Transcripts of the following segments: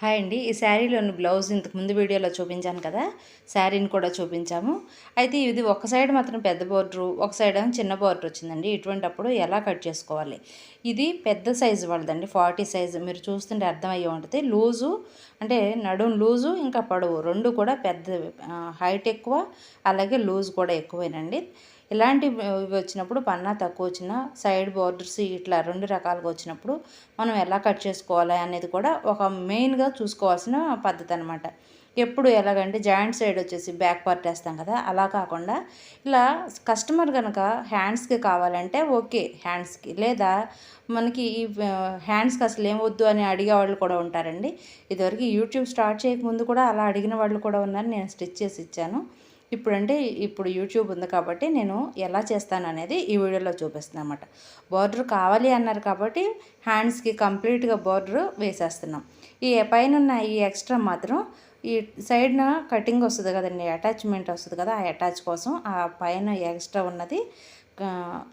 Hi అండి. ఈ శారీలోని blouse ఇంతకుముందు వీడియోలో చూపించాను కదా శారీని కూడా చూపించాము. అయితే ఇది ఒక సైడ్ మాత్రం పెద్ద బోర్డరు ఒక సైడ్ చిన్న బోర్డర్ వచ్చిందండి. ఇటువంటప్పుడు ఎలా కట్ చేసుకోవాలి? ఇది పెద్ద సైజు వాళ్ళదండి ఫార్టీ సైజు మీరు చూస్తుంటే అర్థమయ్యే ఉంటుంది. లూజు అంటే నడుం లూజు ఇంకా పొడవు రెండు కూడా పెద్ద హైట్ ఎక్కువ అలాగే లూజ్ కూడా ఎక్కువేనండి. ఇలాంటి వచ్చినప్పుడు పన్నా తక్కువ వచ్చిన సైడ్ బోర్డర్స్ ఇట్లా రెండు రకాలుగా వచ్చినప్పుడు మనం ఎలా కట్ చేసుకోవాలి అనేది కూడా ఒక మెయిన్గా చూసుకోవాల్సిన పద్ధతి అనమాట ఎప్పుడు ఎలాగంటే జాయింట్ సైడ్ వచ్చేసి బ్యాక్ పార్ట్ వేస్తాం కదా అలా కాకుండా ఇలా కస్టమర్ కనుక హ్యాండ్స్కి కావాలంటే ఓకే హ్యాండ్స్కి లేదా మనకి ఈ హ్యాండ్స్కి అసలు ఏం వద్దు అని అడిగే వాళ్ళు కూడా ఉంటారండి. ఇదివరకు యూట్యూబ్ స్టార్ట్ చేయకముందు కూడా అలా అడిగిన వాళ్ళు కూడా ఉన్నారు. నేను స్టిచ్ చేసి ఇచ్చాను. ఇప్పుడంటే ఇప్పుడు యూట్యూబ్ ఉంది కాబట్టి నేను ఎలా చేస్తాను అనేది ఈ వీడియోలో చూపిస్తున్నాను అనమాట బార్డర్ కావాలి అన్నారు కాబట్టి హ్యాండ్స్కి కంప్లీట్గా బార్డర్ వేసేస్తున్నాం. ఈ పైన ఉన్న ఈ ఎక్స్ట్రా మాత్రం ఈ సైడ్న కటింగ్ వస్తుంది కదండి అటాచ్మెంట్ వస్తుంది కదా ఆ అటాచ్ కోసం ఆ పైన ఎక్స్ట్రా ఉన్నది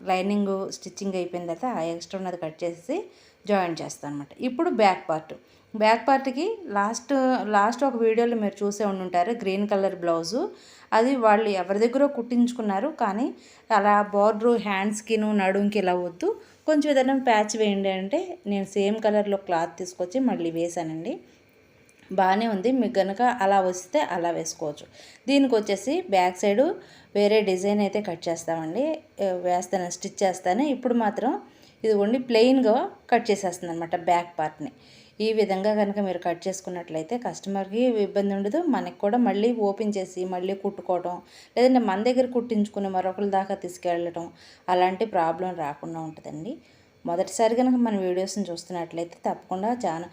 లైనింగ్ స్టిచ్చింగ్ అయిపోయిన తర్వాత ఆ ఎక్స్ట్రా ఉన్నది కట్ చేసి జాయిన్ చేస్తాను అనమాట ఇప్పుడు బ్యాక్ పార్ట్. బ్యాక్ పార్ట్కి లాస్ట్ లాస్ట్ ఒక వీడియోలో మీరు చూసే ఉండుంటారు గ్రీన్ కలర్ బ్లౌజు. అది వాళ్ళు ఎవరి దగ్గర కుట్టించుకున్నారు కానీ అలా బార్డరు హ్యాండ్స్కిను నడుంకి ఇలా వద్దు. కొంచెం ఏదైనా ప్యాచ్ వేయండి అంటే నేను సేమ్ కలర్లో క్లాత్ తీసుకొచ్చి మళ్ళీ వేసానండి బాగానే ఉంది. మీకు కనుక అలా వస్తే అలా వేసుకోవచ్చు. దీనికి వచ్చేసి బ్యాక్ సైడు వేరే డిజైన్ అయితే కట్ చేస్తామండి. వేస్తాను స్టిచ్ చేస్తాను. ఇప్పుడు మాత్రం ఇది ఉండి ప్లెయిన్గా కట్ చేసేస్తుంది అనమాట బ్యాక్ పార్ట్ని. ఈ విధంగా కనుక మీరు కట్ చేసుకున్నట్లయితే కస్టమర్కి ఇబ్బంది ఉండదు. మనకి కూడా మళ్ళీ ఓపెన్ చేసి మళ్ళీ కుట్టుకోవడం లేదంటే మన దగ్గర కుట్టించుకుని మరొకరి దాకా తీసుకెళ్ళటం అలాంటి ప్రాబ్లం రాకుండా ఉంటుందండి. మొదటిసారి కనుక మన వీడియోస్ని చూస్తున్నట్లయితే తప్పకుండా చాలా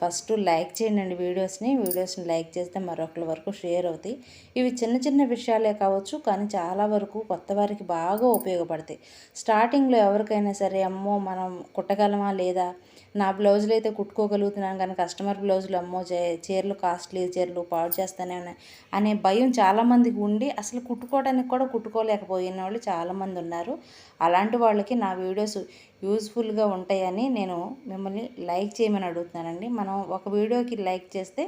ఫస్ట్ లైక్ చేయండి వీడియోస్ని. వీడియోస్ని లైక్ చేస్తే మరొకరి వరకు షేర్ అవుతాయి. ఇవి చిన్న చిన్న విషయాలే కావచ్చు కానీ చాలా వరకు కొత్త వారికి బాగా ఉపయోగపడతాయి. స్టార్టింగ్లో ఎవరికైనా సరే అమ్మో మనం కుట్టగలమా లేదా? నా బ్లౌజులు అయితే కుట్టుకోగలుగుతున్నాను కానీ కస్టమర్ బ్లౌజులు అమ్మో చీరలు కాస్ట్లీ చీరలు పాడు చేస్తానే అనే భయం చాలామందికి ఉండి అసలు కుట్టుకోవడానికి కూడా కుట్టుకోలేకపోయిన వాళ్ళు చాలామంది ఉన్నారు. అలాంటి వాళ్ళకి నా వీడియోస్ యూజ్ఫుల్గా ఉంటాయని నేను మిమ్మల్ని లైక్ చేయమని అడుగుతున్నానండి. మనం ఒక వీడియోకి లైక్ చేస్తే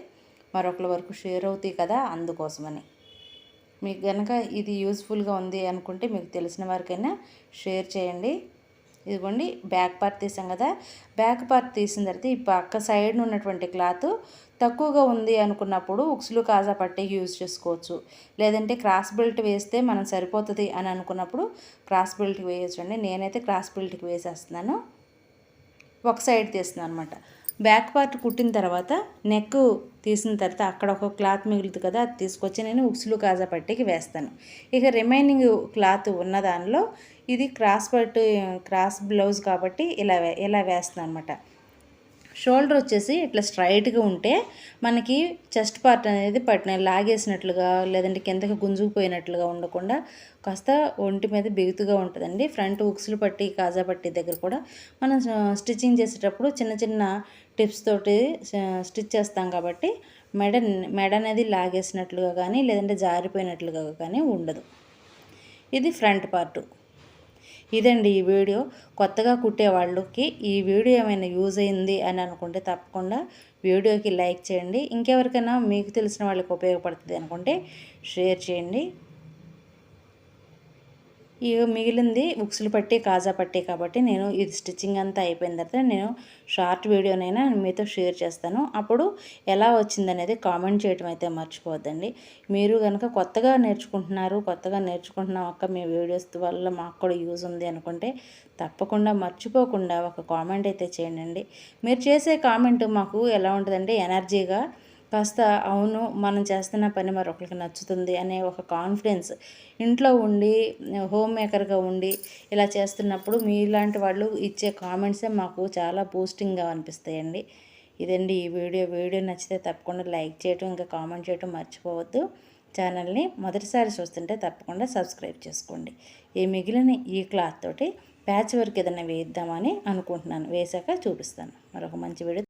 మరొకరి వరకు షేర్ అవుతాయి కదా అందుకోసమని. మీకు కనుక ఇది యూస్ఫుల్గా ఉంది అనుకుంటే మీకు తెలిసిన వారికైనా షేర్ చేయండి. ఇదిగోండి బ్యాక్ పార్ట్ తీసాం కదా. బ్యాక్ పార్ట్ తీసిన తర్వాత ఈ పక్క సైడ్ ఉన్నటువంటి క్లాత్ తక్కువగా ఉంది అనుకున్నప్పుడు ఉక్సులు కాజా పట్టి యూజ్ చేసుకోవచ్చు. లేదంటే క్రాస్ బెల్ట్ వేస్తే మనం సరిపోతుంది అని అనుకున్నప్పుడు క్రాస్ బెల్ట్కి వేయచ్చండి. నేనైతే క్రాస్ బెల్ట్కి వేసేస్తున్నాను. ఒక సైడ్ తీస్తున్నాను అనమాట బ్యాక్ పార్ట్ కుట్టిన తర్వాత నెక్ తీసిన తర్వాత అక్కడ ఒక క్లాత్ మిగులుతుంది కదా అది తీసుకొచ్చి నేను ఉక్సులు కాజా పట్టికి వేస్తాను. ఇక రిమైనింగ్ క్లాత్ ఉన్న దానిలో ఇది క్రాస్ పట్టు క్రాస్ బ్లౌజ్ కాబట్టి ఇలా ఇలా వేస్తాను అనమాట షోల్డర్ వచ్చేసి ఇట్లా స్ట్రైట్గా ఉంటే మనకి చెస్ట్ పార్ట్ అనేది పట్టిన లాగేసినట్లుగా లేదంటే కిందకి గుంజుకుపోయినట్లుగా ఉండకుండా కాస్త ఒంటి మీద బిగుతుగా ఉంటుందండి. ఫ్రంట్ ఉక్సులు పట్టి కాజా పట్టి దగ్గర కూడా మనం స్టిచ్చింగ్ చేసేటప్పుడు చిన్న చిన్న టిప్స్ తోటి స్టిచ్ చేస్తాం కాబట్టి మెడ మెడ అనేది లాగేసినట్లుగా కానీ లేదంటే జారిపోయినట్లుగా కానీ ఉండదు. ఇది ఫ్రంట్ పార్ట్. ఇదండి ఈ వీడియో. కొత్తగా కుట్టే వాళ్ళకి ఈ వీడియో ఏమైనా యూజ్ అయింది అని అనుకుంటే తప్పకుండా వీడియోకి లైక్ చేయండి. ఇంకెవరికైనా మీకు తెలిసిన వాళ్ళకి ఉపయోగపడుతుంది అనుకుంటే షేర్ చేయండి. ఇక మిగిలింది ఉక్సులు పట్టి కాజా పట్టి కాబట్టి నేను ఇది స్టిచ్చింగ్ అంతా అయిపోయిన తర్వాత నేను షార్ట్ వీడియోనైనా మీతో షేర్ చేస్తాను. అప్పుడు ఎలా వచ్చిందనేది కామెంట్ చేయడం అయితే మర్చిపోవద్దండి. మీరు కనుక కొత్తగా నేర్చుకుంటున్నారు కొత్తగా నేర్చుకుంటున్నాం అక్క మీ వీడియోస్ వల్ల మాకు కూడా యూజ్ ఉంది అనుకుంటే తప్పకుండా మర్చిపోకుండా ఒక కామెంట్ అయితే చేయండి. మీరు చేసే కామెంట్ మాకు ఎలా ఉంటుందంటే ఎనర్జీగా కాస్త అవును మనం చేస్తున్న పని మరొకరికి నచ్చుతుంది అనే ఒక కాన్ఫిడెన్స్ ఇంట్లో ఉండి హోమ్ మేకర్గా ఉండి ఇలా చేస్తున్నప్పుడు మీలాంటి వాళ్ళు ఇచ్చే కామెంట్సే మాకు చాలా బూస్టింగ్గా అనిపిస్తాయండి. ఇదండి ఈ వీడియో. వీడియో నచ్చితే తప్పకుండా లైక్ చేయటం ఇంకా కామెంట్ చేయటం మర్చిపోవద్దు. ఛానల్ని మొదటిసారి చూస్తుంటే తప్పకుండా సబ్స్క్రైబ్ చేసుకోండి. ఈ మిగిలిన ఈ క్లాత్ తోటి ప్యాచ్ వర్క్ ఏదైనా వేద్దామని అనుకుంటున్నాను. వేసాక చూపిస్తాను. మరొక మంచి వీడియో